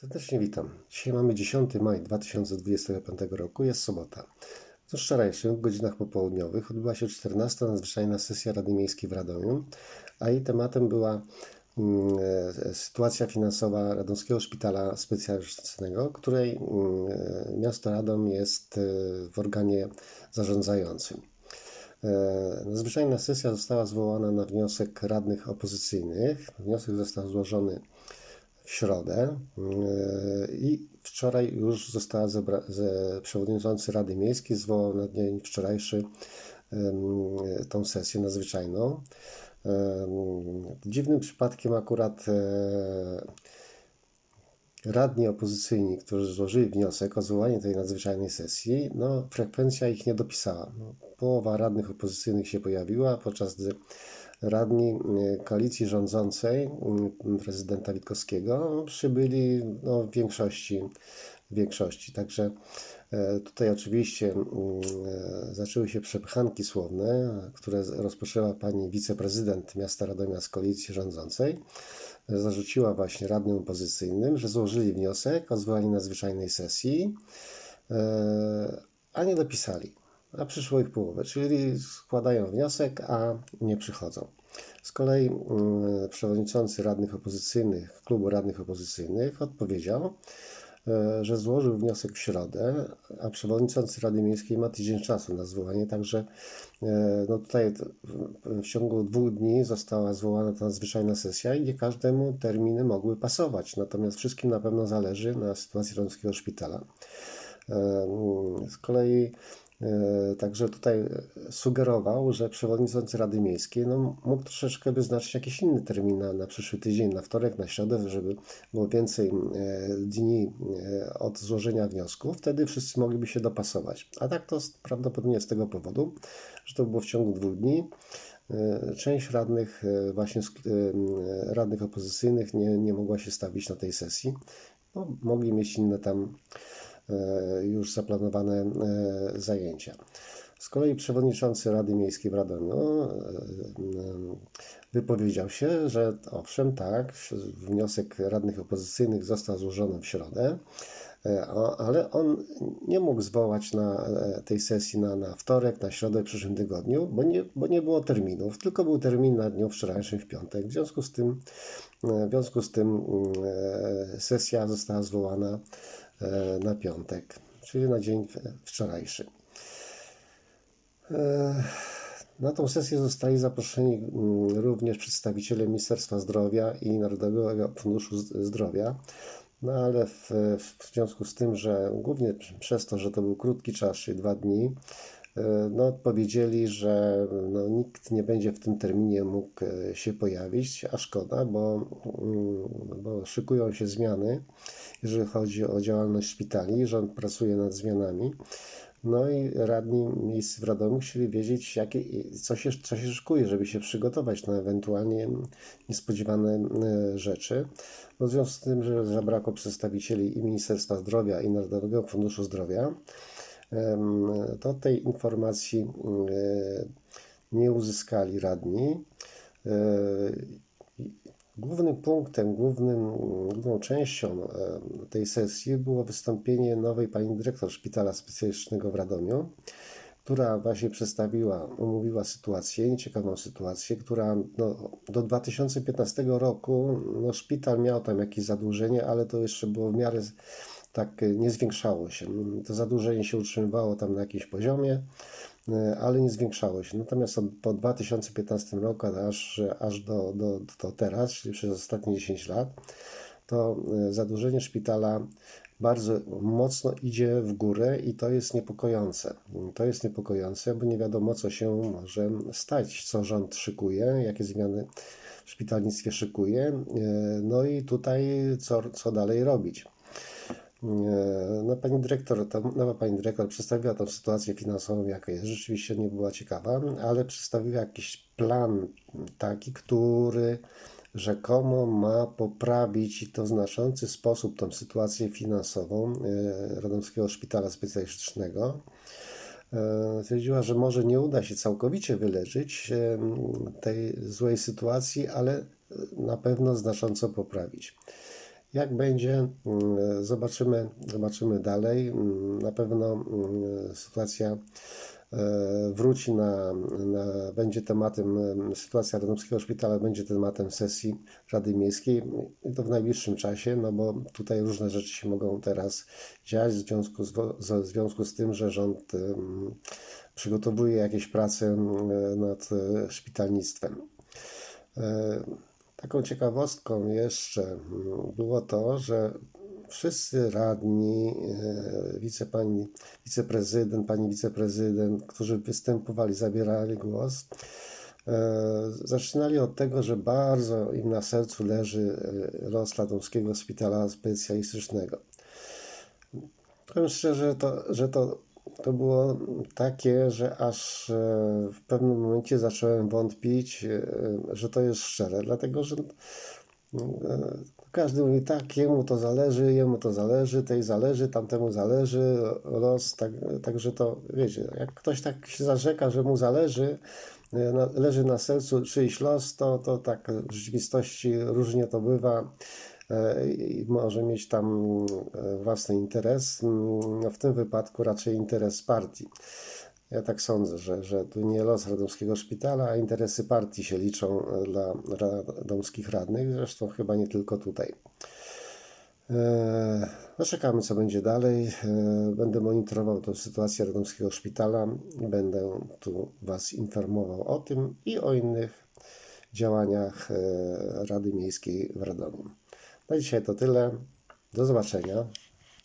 Serdecznie witam. Dzisiaj mamy 10 maj 2025 roku, jest sobota. Co wczorajszym, w godzinach popołudniowych, odbyła się 14. nadzwyczajna sesja Rady Miejskiej w Radomiu, a jej tematem była mm, e, sytuacja finansowa Radomskiego Szpitala Specjalistycznego, której mm, miasto Radom jest e, w organie zarządzającym. E, Nadzwyczajna sesja została zwołana na wniosek radnych opozycyjnych. Wniosek został złożony w środę yy, i wczoraj już została ze, przewodniczący Rady Miejskiej zwołał na dzień wczorajszy ym, tą sesję nadzwyczajną. Ym, Dziwnym przypadkiem akurat radni opozycyjni, którzy złożyli wniosek o zwołanie tej nadzwyczajnej sesji, no frekwencja ich nie dopisała. No, połowa radnych opozycyjnych się pojawiła, podczas gdy radni y, koalicji rządzącej y, prezydenta Witkowskiego przybyli no, w większości. W większości. Także e, tutaj oczywiście y, zaczęły się przepychanki słowne, które rozpoczęła pani wiceprezydent miasta Radomia z koalicji rządzącej. Zarzuciła właśnie radnym opozycyjnym, że złożyli wniosek o zwołanie nadzwyczajnej sesji, e, a nie dopisali a przyszło ich połowę, czyli składają wniosek, a nie przychodzą. Z kolei mm, przewodniczący radnych opozycyjnych, klubu radnych opozycyjnych odpowiedział, e, że złożył wniosek w środę, a przewodniczący Rady Miejskiej ma tydzień czasu na zwołanie, także e, no tutaj w ciągu dwóch dni została zwołana ta nadzwyczajna sesja i nie każdemu terminy mogły pasować, natomiast wszystkim na pewno zależy na sytuacji Romskiego Szpitala. E, z kolei Także tutaj sugerował, że przewodniczący Rady Miejskiej no, mógł troszeczkę wyznaczyć jakiś inny termin na, na przyszły tydzień, na wtorek, na środę, żeby było więcej e, dni e, od złożenia wniosku. Wtedy wszyscy mogliby się dopasować. A tak to prawdopodobnie z tego powodu, że to było w ciągu dwóch dni. E, Część radnych, e, właśnie e, radnych opozycyjnych nie, nie mogła się stawić na tej sesji, bo mogli mieć inne tam e, już zaplanowane e, zajęcia. Z kolei przewodniczący Rady Miejskiej w Radomiu e, e, wypowiedział się, że owszem, tak, wniosek radnych opozycyjnych został złożony w środę, e, ale on nie mógł zwołać na e, tej sesji na, na wtorek, na środę w przyszłym tygodniu, bo nie, bo nie było terminów, tylko był termin na dniu wczorajszym w piątek. W związku z tym, e, w związku z tym mm, e, sesja została zwołana e, na piątek, czyli na dzień wczorajszy. E, Na tą sesję zostali zaproszeni mm, również przedstawiciele Ministerstwa Zdrowia i Narodowego Funduszu Zdrowia. No ale w, w związku z tym, że głównie przez to, że to był krótki czas, czyli dwa dni, e, no, powiedzieli, że no, nikt nie będzie w tym terminie mógł e, się pojawić, a szkoda, bo, mm, bo szykują się zmiany, jeżeli chodzi o działalność szpitali. Rząd pracuje nad zmianami. No i radni miejsc w Radomiu chcieli wiedzieć, jakie, co, się, co się szykuje, żeby się przygotować na ewentualnie niespodziewane e, rzeczy. No w związku z tym, że zabrakło przedstawicieli i Ministerstwa Zdrowia i Narodowego Funduszu Zdrowia, to tej informacji e, nie uzyskali radni. E, Głównym punktem, głównym, główną częścią e, tej sesji było wystąpienie nowej pani dyrektor Szpitala Specjalistycznego w Radomiu, która właśnie przedstawiła, omówiła sytuację, nieciekawą sytuację, która no, do 2015 roku no, szpital miał tam jakieś zadłużenie, ale to jeszcze było w miarę tak e, nie zwiększało się. To zadłużenie się utrzymywało tam na jakimś poziomie, e, ale nie zwiększało się. Natomiast po 2015 roku aż, aż do, do, do teraz, czyli przez ostatnie 10 lat, to e, zadłużenie szpitala bardzo mocno idzie w górę i to jest niepokojące. To jest niepokojące, bo nie wiadomo, co się może stać, co rząd szykuje, jakie zmiany w szpitalnictwie szykuje, no i tutaj co, co dalej robić. E, No, pani dyrektor, ta nowa pani dyrektor przedstawiła tą sytuację finansową, jaka jest. Rzeczywiście nie była ciekawa, ale przedstawiła jakiś plan taki, który rzekomo ma poprawić i to w znaczący sposób tą sytuację finansową e, Radomskiego Szpitala Specjalistycznego. E, Stwierdziła, że może nie uda się całkowicie wyleczyć tej złej sytuacji, ale na pewno znacząco poprawić. Jak będzie, mm, zobaczymy, zobaczymy dalej. Mm, Na pewno mm, sytuacja e, wróci na, na, będzie tematem, em, sytuacja Radomskiego Szpitala będzie tematem sesji Rady Miejskiej i to w najbliższym czasie, no bo tutaj różne rzeczy się mogą teraz dziać w związku z, w związku z tym, że rząd przygotowuje jakieś prace nad e, szpitalnictwem. E, Taką ciekawostką jeszcze mm, było to, że wszyscy radni, e, wicepani, wiceprezydent, pani wiceprezydent, którzy występowali, zabierali głos, e, zaczynali od tego, że bardzo im na sercu leży e, los Radomskiego Szpitala Specjalistycznego. Powiem szczerze, to, że to, to było takie, że aż e, w pewnym momencie zacząłem wątpić, e, że to jest szczere, dlatego że e, każdy mówi tak, jemu to zależy, jemu to zależy, tej zależy, tamtemu zależy, los, tak, także to, wiecie, jak ktoś tak się zarzeka, że mu zależy, leży na sercu czyjś los, to, to tak w rzeczywistości różnie to bywa i może mieć tam e, własny interes. Mm, W tym wypadku raczej interes partii. Ja tak sądzę, że, że tu nie los radomskiego szpitala, a interesy partii się liczą e, dla radomskich radnych, zresztą chyba nie tylko tutaj. E, No czekamy, co będzie dalej. E, Będę monitorował tę sytuację radomskiego szpitala. Będę tu Was informował o tym i o innych działaniach e, Rady Miejskiej w Radomiu. Na dzisiaj to tyle. Do zobaczenia.